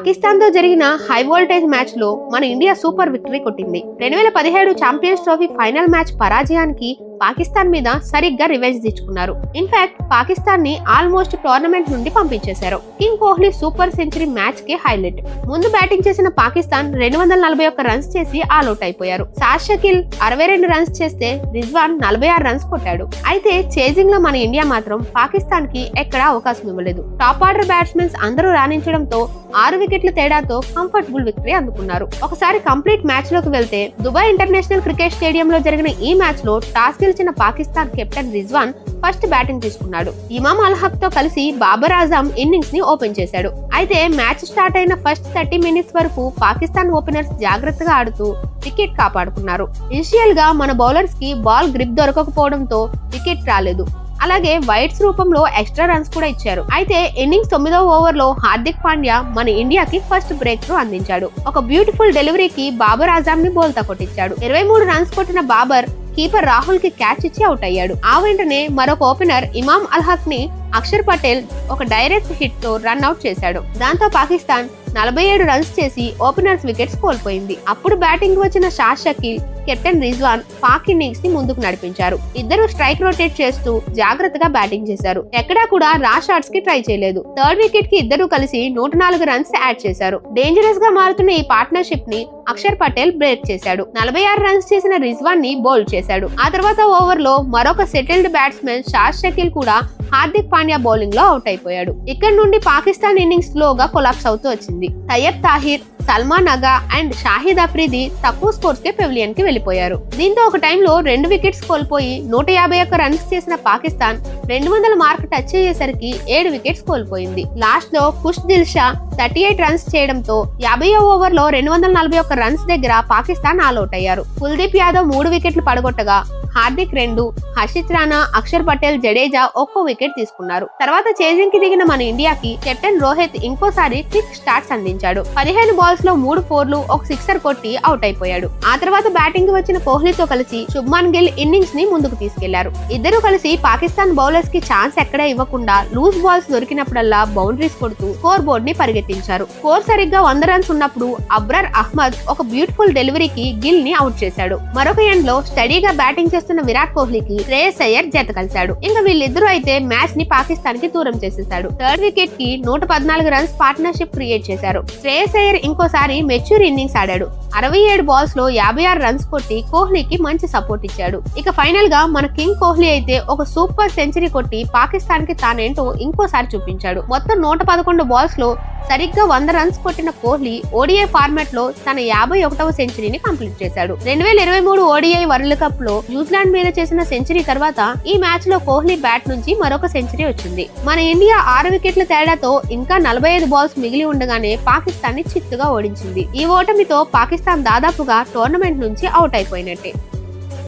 పాకిస్తాన్తో జరిగిన high voltage మ్యాచ్లో మన ఇండియా సూపర్ విక్టరీ కొట్టింది. రెండు వేల పదిహేడు ఛాంపియన్స్ ట్రోఫీ ఫైనల్ మ్యాచ్ పరాజయానికి పాకిస్తాన్ మీద సరిగ్గా రివెంజ్ తెచ్చుకున్నారు ఇన్ఫాక్ట్ పాకిస్తాన్ని ఆల్మోస్ట్ టోర్నమెంట్ నుండి పంపించేశారు. కింగ్ కోహ్లీ సూపర్ సెంచరీ మ్యాచ్కి హైలైట్ ముందు బ్యాటింగ్ చేసిన పాకిస్తాన్ రెండు వందల నలభై ఒక్క రన్స్ చేసి ఆల్అౌట్ అయిపోయారు. సార్ షకిల్ అరవై రెండు రన్స్ చేస్తే రిజ్వాన్ నలభై ఆరు రన్స్ కొట్టాడు. అయితే చేజింగ్లో మన ఇండియా మాత్రం పాకిస్తాన్కి ఎక్కడా అవకాశం ఇవ్వలేదు. టాప్ ఆర్డర్ బ్యాట్స్మెన్స్ అందరూ రాణించడంతో ఆరు వికెట్ల తేడాతో కంఫర్టబుల్ విక్టరీ అందుకున్నారు. ఒకసారి కంప్లీట్ మ్యాచ్లోకి వెళ్తే దుబాయ్ ఇంటర్నేషనల్ క్రికెట్ స్టేడియం లో జరిగిన ఈ మ్యాచ్లో టాస్ గెలిచిన Pakistan captain Rizwan first batting తీసుకున్నాడు. ఇమామ్ అల్హక్తో కలిసి బాబర్ ఆజం ఇన్నింగ్స్ని ఓపెన్ చేశాడు. అయితే మ్యాచ్ స్టార్ట్ అయిన ఫస్ట్ థర్టీ మినిట్స్ వరకు పాకిస్తాన్ ఓపెనర్స్ జాగ్రత్తగా ఆడుతూ వికెట్ కాపాడుకున్నారు. ఇనిషియల్గా మన బౌలర్స్కి బాల్ గ్రిప్ దొరకకపోవడంతో వికెట్ రాలేదు. అలాగే వైట్స్ రూపంలో ఎక్స్ట్రా రన్స్ కూడా ఇచ్చారు. అయితే ఇన్నింగ్స్ తొమ్మిదవ ఓవర్లో హార్దిక్ పాండ్యా మన ఇండియాకి ఫస్ట్ బ్రేక్ త్రూ అందించాడు. ఒక బ్యూటిఫుల్ డెలివరీకి బాబర్ ఆజాం ని బోల్తా కొట్టించాడు. ఇరవై మూడు రన్స్ కొట్టిన బాబర్ కీపర్ రాహుల్కి క్యాచ్ ఇచ్చి అవుట్ అయ్యాడు. ఆ వెంటనే మరొక ఓపెనర్ ఇమామ్ అల్హక్ని అక్షర్ పటేల్ ఒక డైరెక్ట్ హిట్తో రన్ అవుట్ చేశాడు. దాంతో పాకిస్తాన్ నలభై ఏడు రన్స్ చేసి ఓపెనర్స్ వికెట్స్ కోల్పోయింది. అప్పుడు బ్యాటింగ్ వచ్చిన షా షకీల్ కెప్టెన్ రిజ్వాన్ పాక్ ఇన్నింగ్స్ని ముందుకు నడిపించారు. ఇద్దరు స్ట్రైక్ రొటేట్ చేస్తూ జాగ్రత్తగా బ్యాటింగ్ చేశారు. ఎక్కడా కూడా రా షాట్స్కి ట్రై చేయలేదు. థర్డ్ వికెట్కి ఇద్దరు కలిసి నూట నాలుగు రన్స్ యాడ్ చేశారు. డేంజరస్గా మారుతున్న ఈ పార్ట్నర్షిప్ని అక్షర్ పటేల్ బ్రేక్ చేశాడు. నలభై ఆరు రన్స్ చేసిన రిజ్వాన్ని బౌల్డ్ చేశాడు. ఆ తర్వాత ఓవర్లో మరొక సెటిల్డ్ బ్యాట్స్మెన్ షాజ్ షకీల్ కూడా హార్దిక్ పాండ్యా బౌలింగ్లో అవుట్ అయిపోయాడు. ఇక్కడ నుండి పాకిస్తాన్ ఇన్నింగ్స్ లోగా కొలాప్స్ అవుతూ వచ్చింది. తయ్యబ్ తాహిర్ సల్మాన్ అగా అండ్ షాహిద్ అఫ్రీది తక్కువ స్కోర్స్ కే పెవిలియన్కి దీంతో ఒక టైంలో రెండు వికెట్స్ కోల్పోయి నూట యాభై ఒక్క రన్స్ చేసిన పాకిస్తాన్ రెండు వందల మార్క్ టచ్ అయ్యేసరికి ఏడు వికెట్స్ కోల్పోయింది. లాస్ట్లో Khush Dil Shah thirty eight runs చేయడంతో యాభై ఓవర్లో రెండు వందల నలభై ఒక్క రన్స్ దగ్గర పాకిస్తాన్ ఆల్అౌట్ అయ్యారు. కుల్దీప్ యాదవ్ మూడు వికెట్లు పడగొట్టగా హార్దిక్ రెండు హర్షిత్ రాణా అక్షర్ పటేల్ జడేజా ఒక్కో వికెట్ తీసుకున్నారు. తర్వాత చేజింగ్కి దిగిన మన ఇండియాకి కెప్టెన్ రోహిత్ ఇంకోసారి క్విక్ స్టార్ట్స్ అందించాడు. పదిహేను బాల్స్లో మూడు ఫోర్లు ఒక సిక్సర్ కొట్టి అవుట్ అయిపోయాడు. ఆ తర్వాత బ్యాటింగ్ వచ్చిన కోహ్లీతో కలిసి శుభ్మాన్ గిల్ ఇన్నింగ్స్ని ముందుకు తీసుకెళ్ళారు. ఇద్దరు కలిసి పాకిస్తాన్ బౌలర్స్కి ఛాన్స్ ఎక్కడా ఇవ్వకుండా లూజ్ బాల్స్ దొరికినప్పుడల్లా బౌండరీస్ కొడుతూ స్కోర్ బోర్డ్ని పరిగెత్తించారు. స్కోర్ సరిగ్గా వంద రన్స్ ఉన్నప్పుడు అబ్రర్ అహ్మద్ ఒక బ్యూటిఫుల్ డెలివరీకి గిల్ని అవుట్ చేశాడు. మరొక ఎండ్లో స్టడీగా బ్యాటింగ్ చేస్తున్న విరాట్ కోహ్లీకి శ్రేయస్ అయ్యర్ జత కలిశాడు. ఇంకా వీళ్ళిద్దరూ అయితే మ్యాచ్ని పాకిస్తాన్కి దూరం చేసేశాడు. థర్డ్ వికెట్కి నూట పద్నాలుగు రన్స్ పార్ట్నర్షిప్ క్రియేట్ చేశారు. శ్రేయస్ అయ్యర్ ఇంకోసారి మెచ్యూర్ ఇన్నింగ్స్ ఆడాడు. అరవై ఏడు బాల్స్లో యాభై ఆరు రన్స్ కొట్టి కోహ్లీకి మంచి సపోర్ట్ ఇచ్చాడు. ఇక ఫైనల్గా మన కింగ్ కోహ్లీ అయితే ఒక సూపర్ సెంచరీ కొట్టి పాకిస్తాన్కి తానేంటో ఇంకోసారి చూపించాడు. మొత్తం నూట పదకొండు బాల్స్లో సరిగ్గా వంద రన్స్ కొట్టిన కోహ్లీ ఓడిఐ ఫార్మాట్లో తన యాభై ఒకటవ సెంచరీని కంప్లీట్ చేశాడు. రెండు వేల ఇరవై మూడు ఓడిఐ వరల్డ్ కప్లో న్యూజిలాండ్ మీద చేసిన సెంచరీ సెంచరీ తర్వాత ఈ మ్యాచ్లో కోహ్లీ బ్యాట్ నుంచి మరొక సెంచరీ వచ్చింది. మన ఇండియా ఆరు వికెట్ల తేడాతో ఇంకా నలభై ఐదు బాల్స్ మిగిలి ఉండగానే పాకిస్తాన్ని చిత్తుగా ఓడించింది. ఈ ఓటమితో పాకిస్తాన్ దాదాపుగా టోర్నమెంట్ నుంచి అవుట్ అయిపోయినట్టే.